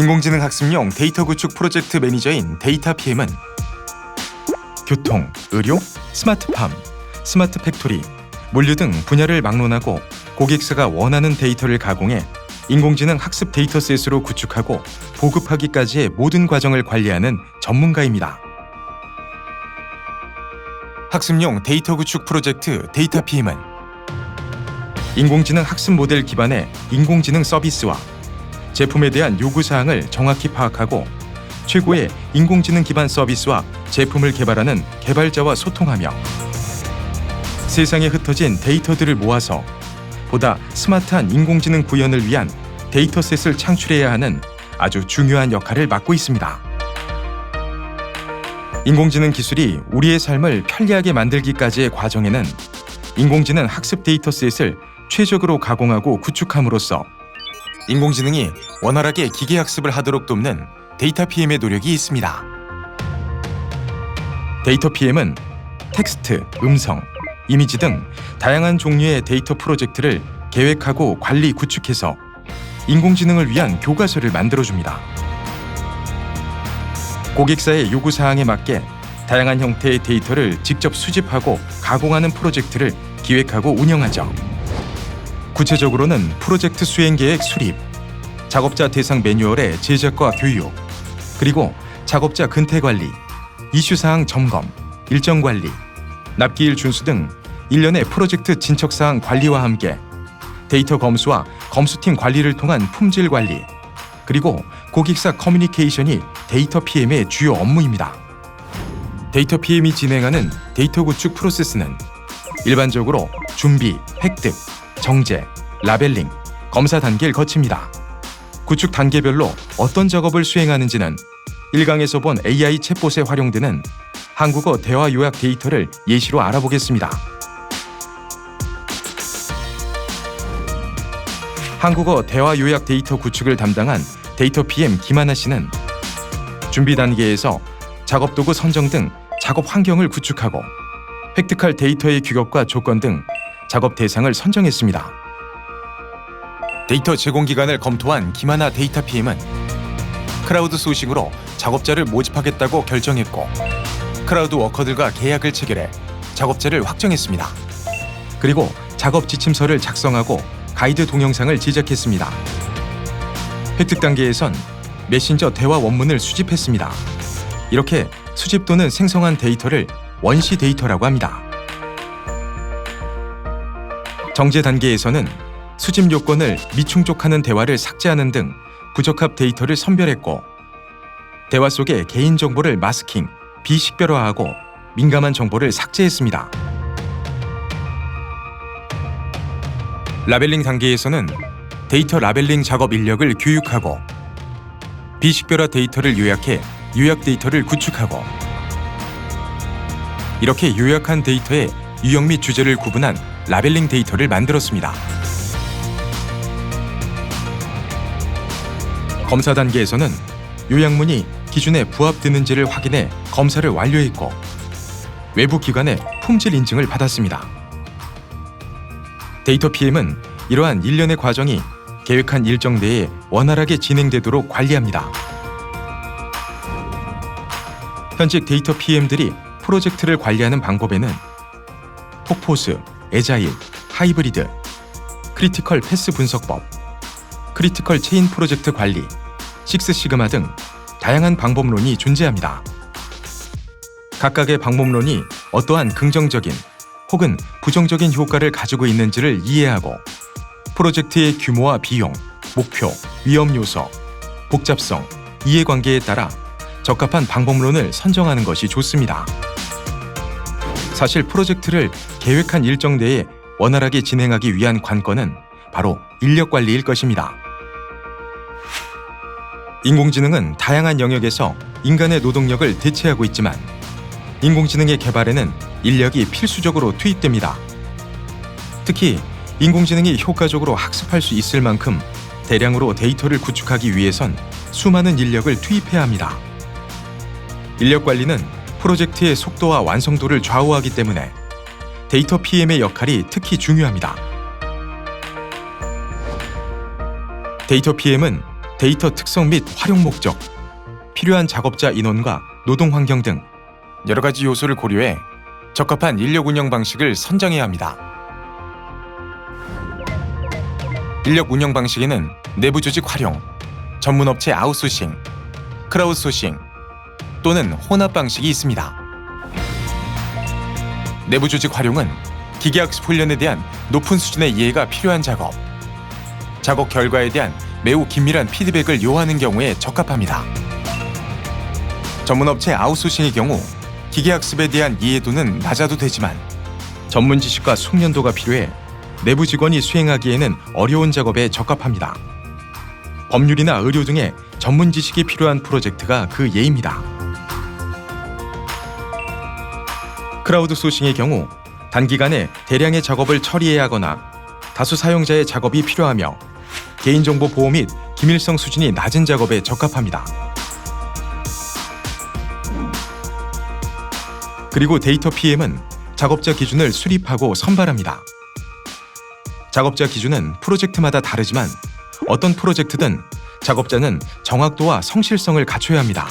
인공지능 학습용 데이터 구축 프로젝트 매니저인 데이터 PM은 교통, 의료, 스마트팜, 스마트 팩토리, 물류 등 분야를 막론하고 고객사가 원하는 데이터를 가공해 인공지능 학습 데이터셋으로 구축하고 보급하기까지의 모든 과정을 관리하는 전문가입니다. 학습용 데이터 구축 프로젝트 데이터 PM은 인공지능 학습 모델 기반의 인공지능 서비스와 제품에 대한 요구 사항을 정확히 파악하고 최고의 인공지능 기반 서비스와 제품을 개발하는 개발자와 소통하며 세상에 흩어진 데이터들을 모아서 보다 스마트한 인공지능 구현을 위한 데이터셋을 창출해야 하는 아주 중요한 역할을 맡고 있습니다. 인공지능 기술이 우리의 삶을 편리하게 만들기까지의 과정에는 인공지능 학습 데이터셋을 최적으로 가공하고 구축함으로써 인공지능이 원활하게 기계 학습을 하도록 돕는 데이터 PM의 노력이 있습니다. 데이터 PM은 텍스트, 음성, 이미지 등 다양한 종류의 데이터 프로젝트를 계획하고 관리 구축해서 인공지능을 위한 교과서를 만들어줍니다. 고객사의 요구 사항에 맞게 다양한 형태의 데이터를 직접 수집하고 가공하는 프로젝트를 기획하고 운영하죠. 구체적으로는 프로젝트 수행 계획 수립, 작업자 대상 매뉴얼의 제작과 교육, 그리고 작업자 근태 관리, 이슈 사항 점검, 일정 관리, 납기일 준수 등 일련의 프로젝트 진척 사항 관리와 함께 데이터 검수와 검수팀 관리를 통한 품질 관리, 그리고 고객사 커뮤니케이션이 데이터 PM의 주요 업무입니다. 데이터 PM이 진행하는 데이터 구축 프로세스는 일반적으로 준비, 획득, 정제, 라벨링, 검사 단계를 거칩니다. 구축 단계별로 어떤 작업을 수행하는지는 1강에서 본 AI 챗봇에 활용되는 한국어 대화 요약 데이터를 예시로 알아보겠습니다. 한국어 대화 요약 데이터 구축을 담당한 데이터 PM 김하나 씨는 준비 단계에서 작업 도구 선정 등 작업 환경을 구축하고 획득할 데이터의 규격과 조건 등 작업 대상을 선정했습니다. 데이터 제공 기간을 검토한 김하나 데이터 PM은 크라우드 소싱으로 작업자를 모집하겠다고 결정했고 크라우드 워커들과 계약을 체결해 작업자를 확정했습니다. 그리고 작업 지침서를 작성하고 가이드 동영상을 제작했습니다. 획득 단계에선 메신저 대화 원문을 수집했습니다. 이렇게 수집 또는 생성한 데이터를 원시 데이터라고 합니다. 정제 단계에서는 수집 요건을 미충족하는 대화를 삭제하는 등 부적합 데이터를 선별했고 대화 속의 개인 정보를 마스킹, 비식별화하고 민감한 정보를 삭제했습니다. 라벨링 단계에서는 데이터 라벨링 작업 인력을 교육하고 비식별화 데이터를 요약해 요약 데이터를 구축하고 이렇게 요약한 데이터의 유형 및 주제를 구분한 라벨링 데이터를 만들었습니다. 검사 단계에서는 요약문이 기준에 부합되는지를 확인해 검사를 완료했고 외부 기관의 품질 인증을 받았습니다. 데이터 PM은 이러한 일련의 과정이 계획한 일정 내에 원활하게 진행되도록 관리합니다. 현직 데이터 PM들이 프로젝트를 관리하는 방법에는 폭포스, 에자일, 하이브리드, 크리티컬 패스 분석법, 크리티컬 체인 프로젝트 관리, 식스 시그마 등 다양한 방법론이 존재합니다. 각각의 방법론이 어떠한 긍정적인 혹은 부정적인 효과를 가지고 있는지를 이해하고 프로젝트의 규모와 비용, 목표, 위험 요소, 복잡성, 이해관계에 따라 적합한 방법론을 선정하는 것이 좋습니다. 사실 프로젝트를 계획한 일정 내에 원활하게 진행하기 위한 관건은 바로 인력 관리일 것입니다. 인공지능은 다양한 영역에서 인간의 노동력을 대체하고 있지만 인공지능의 개발에는 인력이 필수적으로 투입됩니다. 특히 인공지능이 효과적으로 학습할 수 있을 만큼 대량으로 데이터를 구축하기 위해선 수많은 인력을 투입해야 합니다. 인력 관리는 프로젝트의 속도와 완성도를 좌우하기 때문에 데이터 PM의 역할이 특히 중요합니다. 데이터 PM은 데이터 특성 및 활용 목적, 필요한 작업자 인원과 노동 환경 등 여러 가지 요소를 고려해 적합한 인력 운영 방식을 선정해야 합니다. 인력 운영 방식에는 내부 조직 활용, 전문 업체 아웃소싱, 크라우드소싱 또는 혼합 방식이 있습니다. 내부 조직 활용은 기계학습 훈련에 대한 높은 수준의 이해가 필요한 작업, 작업 결과에 대한 매우 긴밀한 피드백을 요하는 경우에 적합합니다. 전문업체 아웃소싱의 경우 기계학습에 대한 이해도는 낮아도 되지만 전문 지식과 숙련도가 필요해 내부 직원이 수행하기에는 어려운 작업에 적합합니다. 법률이나 의료 등의 전문 지식이 필요한 프로젝트가 그 예입니다. 크라우드 소싱의 경우 단기간에 대량의 작업을 처리해야 하거나 다수 사용자의 작업이 필요하며 개인정보 보호 및 기밀성 수준이 낮은 작업에 적합합니다. 그리고 데이터 PM은 작업자 기준을 수립하고 선발합니다. 작업자 기준은 프로젝트마다 다르지만 어떤 프로젝트든 작업자는 정확도와 성실성을 갖춰야 합니다.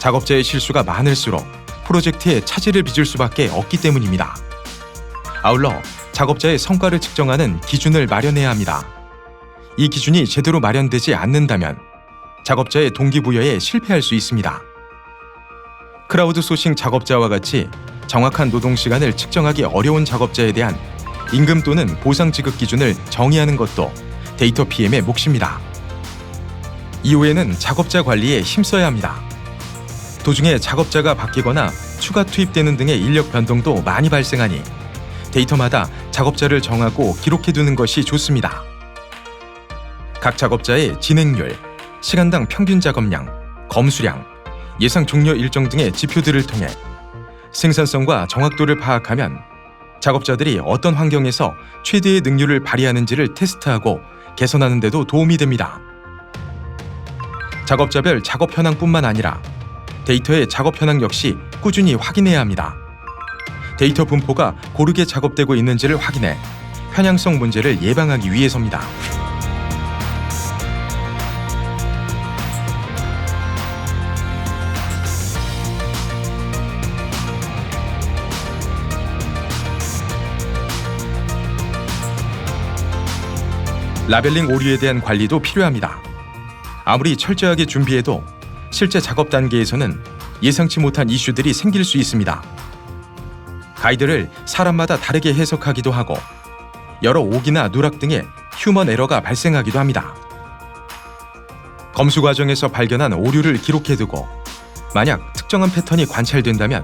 작업자의 실수가 많을수록 프로젝트에 차질을 빚을 수밖에 없기 때문입니다. 아울러 작업자의 성과를 측정하는 기준을 마련해야 합니다. 이 기준이 제대로 마련되지 않는다면 작업자의 동기부여에 실패할 수 있습니다. 크라우드 소싱 작업자와 같이 정확한 노동 시간을 측정하기 어려운 작업자에 대한 임금 또는 보상 지급 기준을 정의하는 것도 데이터 PM의 몫입니다. 이후에는 작업자 관리에 힘써야 합니다. 도중에 작업자가 바뀌거나 추가 투입되는 등의 인력 변동도 많이 발생하니 데이터마다 작업자를 정하고 기록해 두는 것이 좋습니다. 각 작업자의 진행률, 시간당 평균 작업량, 검수량, 예상 종료 일정 등의 지표들을 통해 생산성과 정확도를 파악하면 작업자들이 어떤 환경에서 최대의 능률을 발휘하는지를 테스트하고 개선하는 데도 도움이 됩니다. 작업자별 작업 현황뿐만 아니라 데이터의 작업 현황 역시 꾸준히 확인해야 합니다. 데이터 분포가 고르게 작업되고 있는지를 확인해 편향성 문제를 예방하기 위해서입니다. 라벨링 오류에 대한 관리도 필요합니다. 아무리 철저하게 준비해도 실제 작업 단계에서는 예상치 못한 이슈들이 생길 수 있습니다. 가이드를 사람마다 다르게 해석하기도 하고 여러 오기나 누락 등의 휴먼 에러가 발생하기도 합니다. 검수 과정에서 발견한 오류를 기록해두고 만약 특정한 패턴이 관찰된다면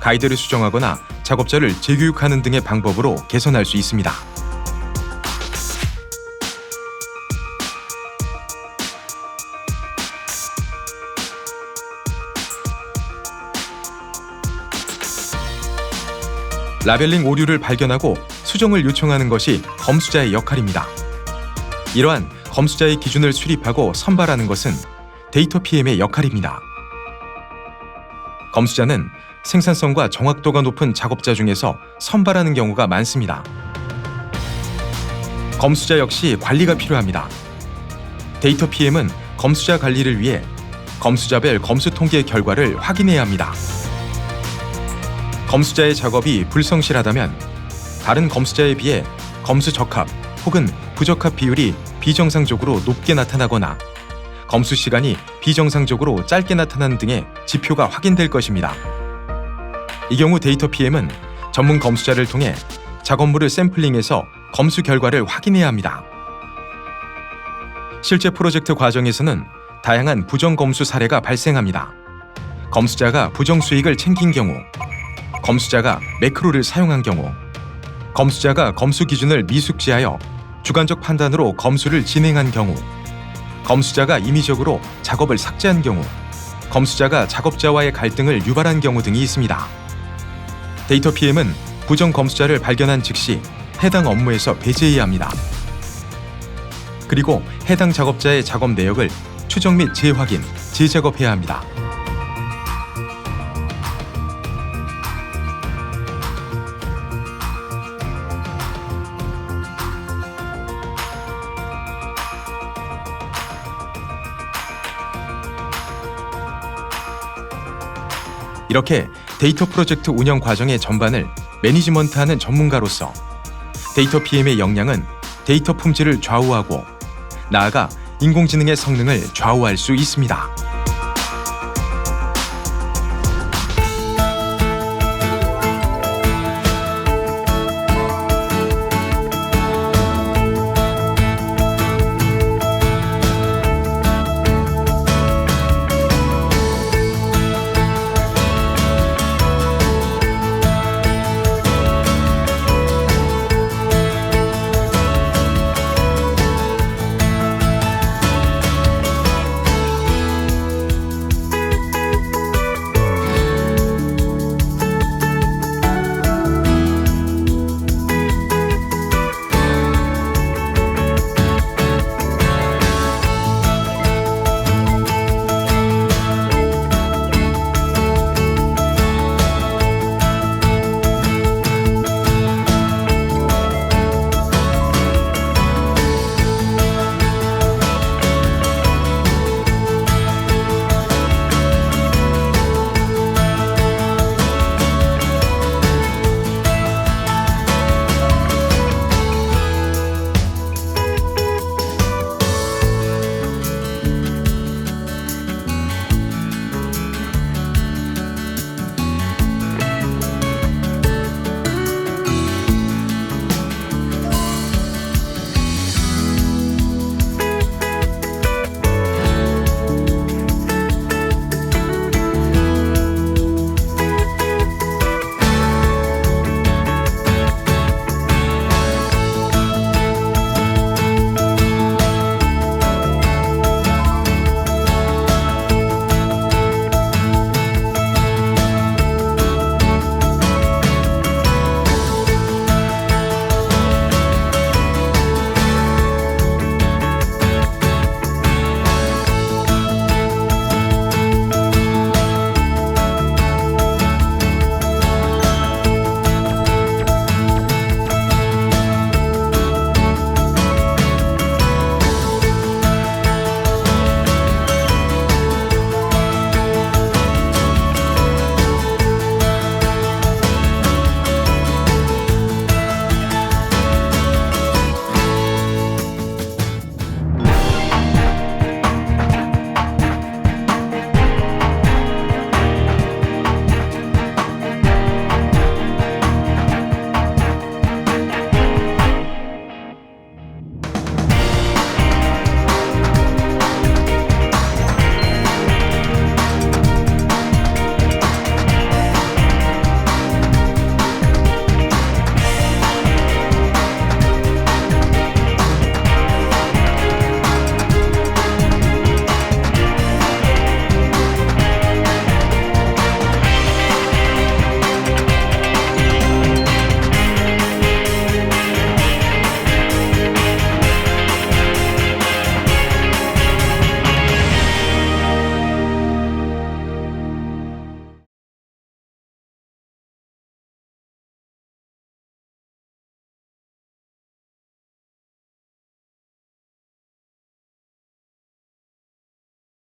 가이드를 수정하거나 작업자를 재교육하는 등의 방법으로 개선할 수 있습니다. 라벨링 오류를 발견하고 수정을 요청하는 것이 검수자의 역할입니다. 이러한 검수자의 기준을 수립하고 선발하는 것은 데이터 PM의 역할입니다. 검수자는 생산성과 정확도가 높은 작업자 중에서 선발하는 경우가 많습니다. 검수자 역시 관리가 필요합니다. 데이터 PM은 검수자 관리를 위해 검수자별 검수 통계 결과를 확인해야 합니다. 검수자의 작업이 불성실하다면 다른 검수자에 비해 검수 적합 혹은 부적합 비율이 비정상적으로 높게 나타나거나 검수 시간이 비정상적으로 짧게 나타나는 등의 지표가 확인될 것입니다. 이 경우 데이터 PM은 전문 검수자를 통해 작업물을 샘플링해서 검수 결과를 확인해야 합니다. 실제 프로젝트 과정에서는 다양한 부정 검수 사례가 발생합니다. 검수자가 부정 수익을 챙긴 경우 검수자가 매크로를 사용한 경우 검수자가 검수 기준을 미숙지하여 주관적 판단으로 검수를 진행한 경우 검수자가 임의적으로 작업을 삭제한 경우 검수자가 작업자와의 갈등을 유발한 경우 등이 있습니다. 데이터 PM은 부정 검수자를 발견한 즉시 해당 업무에서 배제해야 합니다. 그리고 해당 작업자의 작업 내역을 추적 및 재확인, 재작업해야 합니다. 이렇게 데이터 프로젝트 운영 과정의 전반을 매니지먼트하는 전문가로서 데이터 PM의 역량은 데이터 품질을 좌우하고 나아가 인공지능의 성능을 좌우할 수 있습니다.